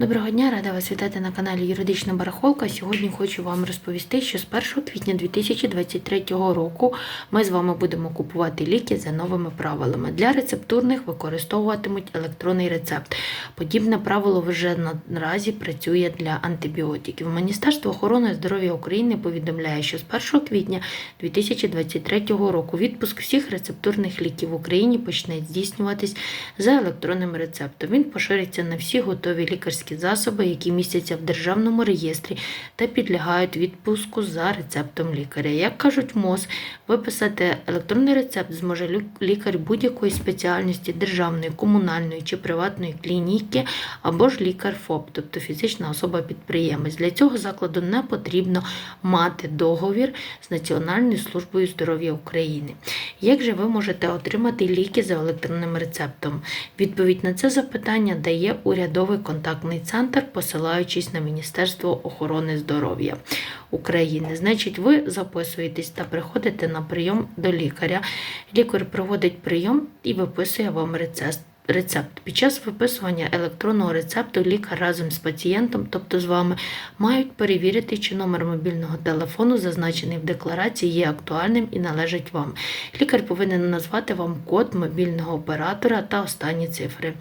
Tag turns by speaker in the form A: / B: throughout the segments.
A: Доброго дня, рада вас вітати на каналі Юридична Барахолка. Сьогодні хочу вам розповісти, що з 1 квітня 2023 року ми з вами будемо купувати ліки за новими правилами. Для рецептурних використовуватимуть електронний рецепт. Подібне правило вже наразі працює для антибіотиків. Міністерство охорони здоров'я України повідомляє, що з 1 квітня 2023 року відпуск всіх рецептурних ліків в Україні почне здійснюватись за електронним рецептом. Він пошириться на всі готові лікарські засоби, які містяться в державному реєстрі та підлягають відпуску за рецептом лікаря. Як кажуть МОЗ, виписати електронний рецепт зможе лікар будь-якої спеціальності державної, комунальної чи приватної клініки або ж лікар ФОП, тобто фізична особа-підприємець. Для цього закладу не потрібно мати договір з Національною службою здоров'я України. Як же ви можете отримати ліки за електронним рецептом? Відповідь на це запитання дає урядовий контактний центр, посилаючись на Міністерство охорони здоров'я України. Значить, ви записуєтесь та приходите на прийом до лікаря. Лікар проводить прийом і виписує вам рецепт. Рецепт під час виписування електронного рецепту лікар разом з пацієнтом, тобто з вами, мають перевірити, чи номер мобільного телефону, зазначений в декларації, є актуальним і належить вам. Лікар повинен назвати вам код мобільного оператора та останні цифри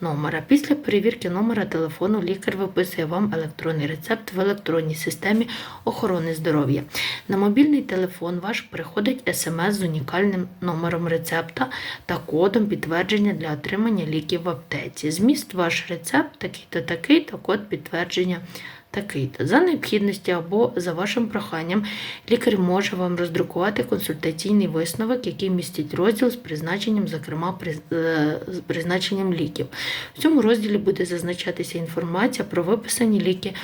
A: номера. Після перевірки номера телефону лікар виписує вам електронний рецепт в електронній системі охорони здоров'я. На мобільний телефон ваш приходить смс з унікальним номером рецепта та кодом підтвердження для отримання ліків в аптеці. Зміст ваш рецепт такий-то такий та код підтвердження такий-то. За необхідності або за вашим проханням лікар може вам роздрукувати консультаційний висновок, який містить розділ з призначенням, зокрема е, з призначенням ліків. В цьому розділі буде зазначатися інформація про виписані ліки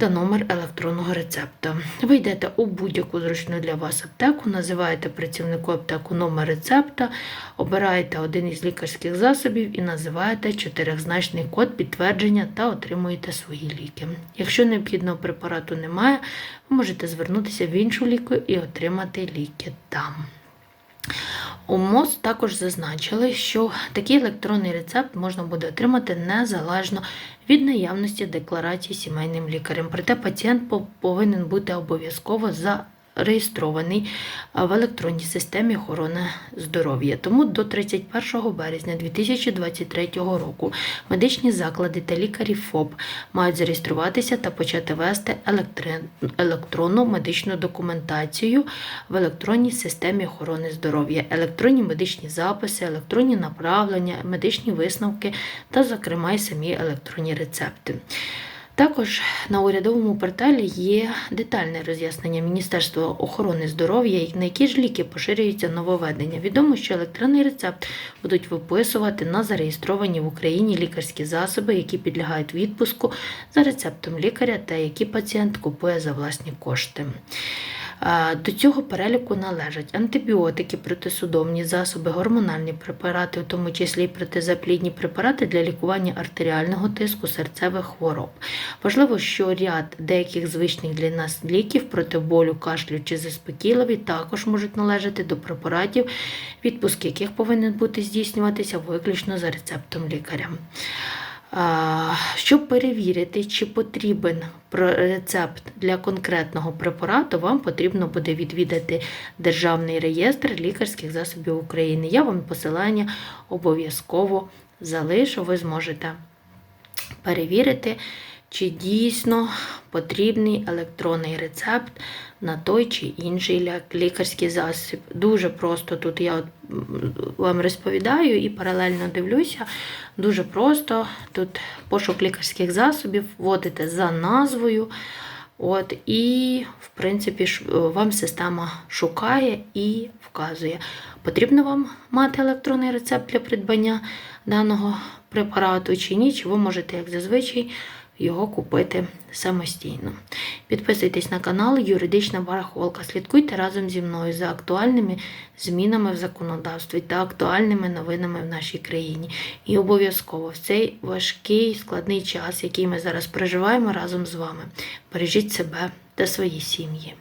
A: та номер електронного рецепта. Ви йдете у будь-яку зручну для вас аптеку, називаєте працівнику аптеку номер рецепта, обираєте один із лікарських засобів і називаєте чотиризначний код підтвердження та отримуєте свої ліки. Якщо необхідного препарату немає, ви можете звернутися в іншу ліку і отримати ліки там. У МОЗ також зазначили, що такий електронний рецепт можна буде отримати незалежно від наявності декларації сімейним лікарем. Проте пацієнт по- повинен бути обов'язково зареєстрований а, в електронній системі охорони здоров'я. Тому до 31 березня 2023 року медичні заклади та лікарі ФОП мають зареєструватися та почати вести електронну медичну документацію в електронній системі охорони здоров'я, електронні медичні записи, електронні направлення, медичні висновки та, зокрема, й самі електронні рецепти. Також на урядовому порталі є детальне роз'яснення Міністерства охорони здоров'я, на які ж ліки поширюються нововведення. Відомо, що електронний рецепт будуть виписувати на зареєстровані в Україні лікарські засоби, які підлягають відпуску за рецептом лікаря та які пацієнт купує за власні кошти. До цього переліку належать антибіотики, протисудомні засоби, гормональні препарати, в тому числі й протизаплідні препарати для лікування артеріального тиску, серцевих хвороб. Важливо, що ряд деяких звичних для нас ліків проти болю, кашлю чи заспокійливі також можуть належати до препаратів, відпуск яких повинен бути здійснюватися виключно за рецептом лікаря. Щоб перевірити, чи потрібен рецепт для конкретного препарату, вам потрібно буде відвідати Державний реєстр лікарських засобів України. Я вам посилання обов'язково залишу. Ви зможете перевірити, чи дійсно потрібний електронний рецепт на той чи інший лікарський засіб. Дуже просто тут я вам розповідаю і паралельно дивлюся. Дуже просто тут пошук лікарських засобів вводите за назвою. От, і, в принципі, вам система шукає і вказує. Потрібно вам мати електронний рецепт для придбання даного препарату чи ні, чи ви можете, як зазвичай, його купити самостійно. Підписуйтесь на канал Юридична Барахолка. Слідкуйте разом зі мною за актуальними змінами в законодавстві та актуальними новинами в нашій країні. І обов'язково в цей важкий складний час, який ми зараз проживаємо разом з вами. Бережіть себе та свої сім'ї.